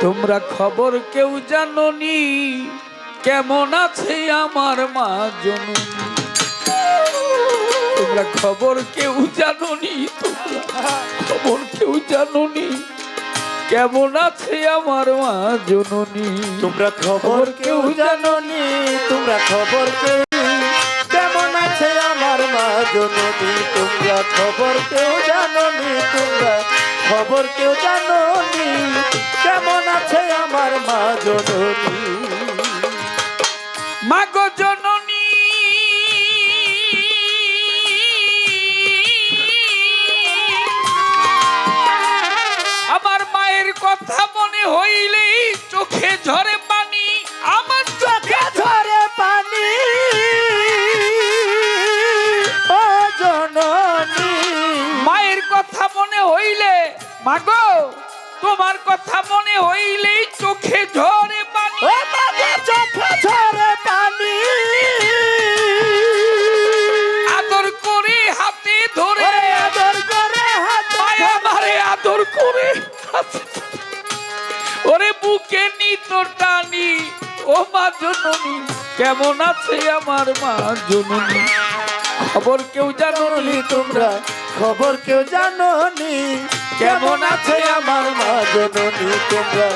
তোমরা খবর কেউ জাননি? কেমন আছে আমার মা জননী? তোমরা খবর কেউ জাননি? তোমরা খবর কেউ জাননি? কেমন আছে আমার মা জননী? তোমরা খবর কেউ জাননি? তোমরা খবর কেউ কেমন আছে আমার মা জননী? তোমরা খবর খবর কেউ জানি কেমন আছে আমার মা জননী? মা জননী মাগো তোমার কথা মনে হইলেই চোখে ঝরে পানি। চোখে ঝরে পানি। আদর করে হাতে ধরে। আদর করে হাত মায়া মারে আদর করে ওরে বুকে নিত টানি। ও মা জননী কেমন আছে আমার মা জননী? খবর কেউ জানোনি তোমরা? খবর কেউ জানোনি? কেমন আছে আমার মা জননী তোমরা?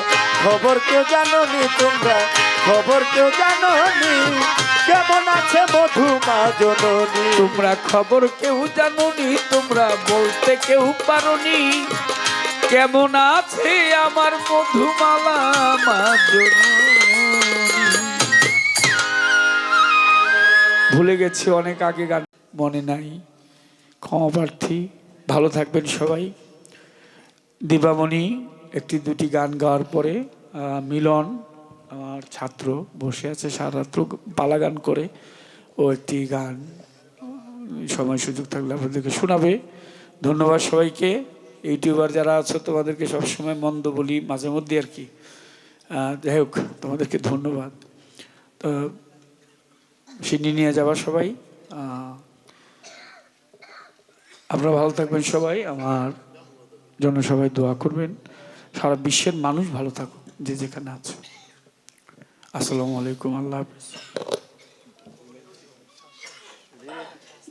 খবর কেউ জানোনি তোমরা? খবর কেউ জানোনি? কেমন আছে মধু মা জননী? তোমরা খবর কেউ জাননি, তোমরা বলতে কেউ পারনি। কেমন আছে আমার মধুমালা মা ভুলে গেছি অনেক আগে গান মনে নাই। ক্ষমা প্রার্থী। ভালো থাকবেন সবাই। দীপামণি একটি দুটি গান গাওয়ার পরে মিলন, আমার ছাত্র, বসে আছে সারাত্র পালা গান করে। ও একটি গান, সময় সুযোগ থাকলে আপনাদেরকে শোনাবে। ধন্যবাদ সবাইকে। ইউটিউবার যারা আছো, তোমাদেরকে সবসময় মন্দ বলি মাঝে মধ্যে আর কি। যাই হোক, তোমাদেরকে ধন্যবাদ। তো সিডনি নিয়ে যাবা সবাই। আপনারা ভালো থাকবেন সবাই, আমার জন্য সবাই দোয়া করবেন। সারা বিশ্বের মানুষ ভালো থাকুক, যে যেখানে আছে। আসসালামু আলাইকুম, আল্লাহ হাফিজ।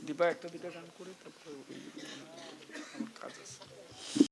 দীপা, একটা গান করে তারপরে কাজ আছে।